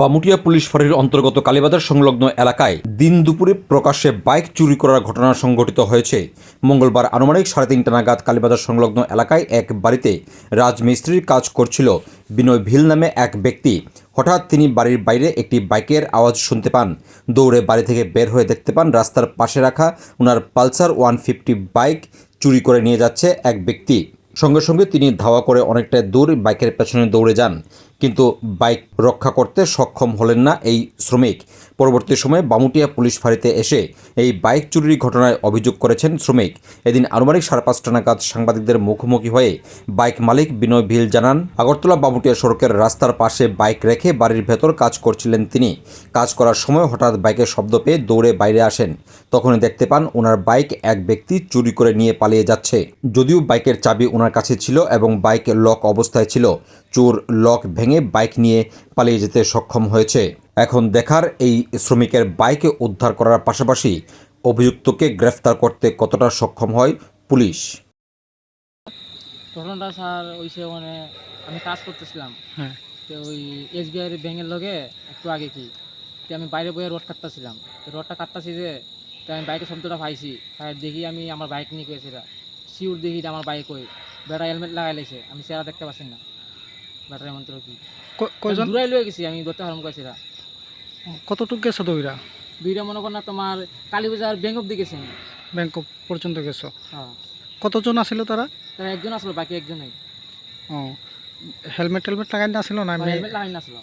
Bamutia police ফাঁড়ির অন্তর্গত কালীবাজার সংলগ্ন এলাকায় দিন দুপুরে প্রকাশ্যে বাইক চুরি করার ঘটনা সংঘটিত হয়েছে। মঙ্গলবার আনুমানিক সাড়ে তিনটা নাগাদ কালীবাজার সংলগ্ন এলাকায় এক বাড়িতে রাজমিস্ত্রির কাজ করছিল বিনয় ভিল নামে এক ব্যক্তি। হঠাৎ তিনি বাড়ির বাইরে একটি বাইকের আওয়াজ শুনতে পান। দৌড়ে বাড়ি থেকে বের হয়ে দেখতে পান, রাস্তার পাশে রাখা ওনার পালসার ওয়ান ফিফটি বাইক চুরি করে নিয়ে যাচ্ছে এক ব্যক্তি। সঙ্গে সঙ্গে তিনি ধাওয়া করে অনেকটা দূর বাইকের পেছনে দৌড়ে যান। কিন্তু বাইক রক্ষা করতে সক্ষম হলেন না এই শ্রমিক। পরবর্তী সময়ে বামুটিয়া পুলিশ ফাঁড়িতে এসে এই বাইক চুরির ঘটনায় অভিযোগ করেছেন শ্রমিক। এদিন আনুমানিক সাড়ে পাঁচটা নাগাদ সাংবাদিকদের মুখোমুখি হয়ে বাইক মালিক বিনয় ভিল জানান, আগরতলা বামুটিয়া সড়কের রাস্তার পাশে বাইক রেখে বাড়ির ভেতর কাজ করছিলেন তিনি। কাজ করার সময় হঠাৎ বাইকের শব্দ পেয়ে দৌড়ে বাইরে আসেন। তখনই দেখতে পান ওনার বাইক এক ব্যক্তি চুরি করে নিয়ে পালিয়ে যাচ্ছে। যদিও বাইকের চাবি ওনার কাছে ছিল এবং বাইক লক অবস্থায় ছিল। চোর লক ভেঙে বাইক নিয়ে পালিয়ে যেতে সক্ষম হয়েছে। এখন দেখার এই শ্রমিকের বাইকে উদ্ধার করার পাশাপাশি অভিযুক্তকে গ্রেফতার করতে কতটা সক্ষম হয় পুলিশ? ঘটনাটা স্যার ওইসে মানে আমি কাজ করতেছিলাম। হ্যাঁ। তো ওই এসবিআই ব্যাংকের লগে একটু আগে কি তো আমি বাইরে বয়ে রোড কাটতেছিলাম। তো রোডটা কাটতেছি যে তো আমি বাইকের শব্দটা পাইছি। আর দেখি আমি আমার বাইক নিয়ে গেছিলাম শিউর দেখি যে আমার বাইক ওই বেটা হেলমেট লাগাই লাইছে। আমি চেহারা দেখতে পাচ্ছি না। বেটার মন্ত্র কি? কয়জন? দূরাই লয়ে গেছি আমি ধরতে হারাম কতটুকু গেছো দইরা দুইটা মনে কর না তোমার কালীবাজার ব্যাংক অব্দি গেছি আমি। ব্যাংক পর্যন্ত গেছো। হ্যাঁ কতজন আছিল তারা তারা একজন আসলো বাকি একজনই। ও হেলমেট টেলমেট লাগাই না না হেলমেট লাগাই না আসলো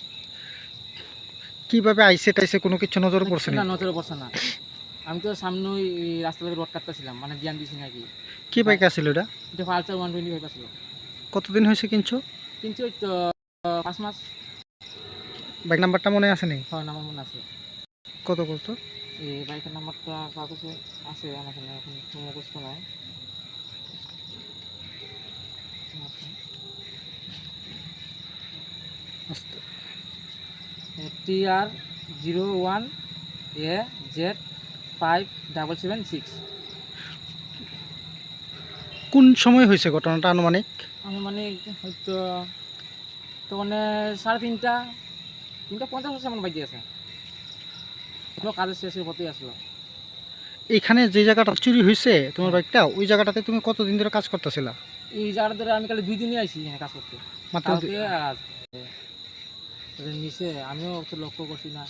কীভাবে আইসে টাইসে কোনো কিছু নজরে পড়ছে না নজরে পড়ছে না। আমি তো সামনে ওই রাস্তা থেকে রোড কাটতেছিলাম মানে জ্ঞান দিছি নাকি কি। বাইক আছিল এটা? এটা পালসার ওয়ান টোয়েন্টি ফাইভ আসলো কতদিন হয়েছে কিনছো? কিন্তু ওই পাঁচ মাস। বাইক নাম্বারটা মনে আছে নি হয় আমার মনে আছে। কত কত এই বাইকের নাম্বারটা কাগজে আছে আমার এখানে এখন মুখস্থ নাই। T R zero one A Z five double seven six কোন সময় হয়েছে ঘটনাটা আনুমানিক? আমি মানে হয়তো তো মানে সাড়ে তিনটা তিনটা পঞ্চাশ বছর এমন বাজি আছে। কাজের শেষের পথেই আসলো। এখানে যে জায়গাটা চুরি হয়েছে তোমার বাইকটা ওই জায়গাটাতে তুমি কতদিন ধরে কাজ করতেছিলা? এই জায়গাটা ধরে আমি কালে দুই দিনই আইছি এখানে কাজ করতে। মাত্র নিচে আমিও তো লক্ষ্য করছি না।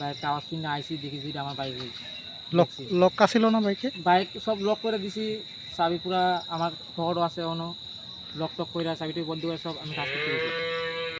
বাইকটা আওয়াজ শুনে আইসি দেখি যে আমার বাইক লক লক আছিল না বাইকে? বাইক সব লক করে দিছি। চাবি পুরা আমার শহরও আছে অনো লক টক করে চাবিটি বন্ধ করে সব আমি কাজ গেছি।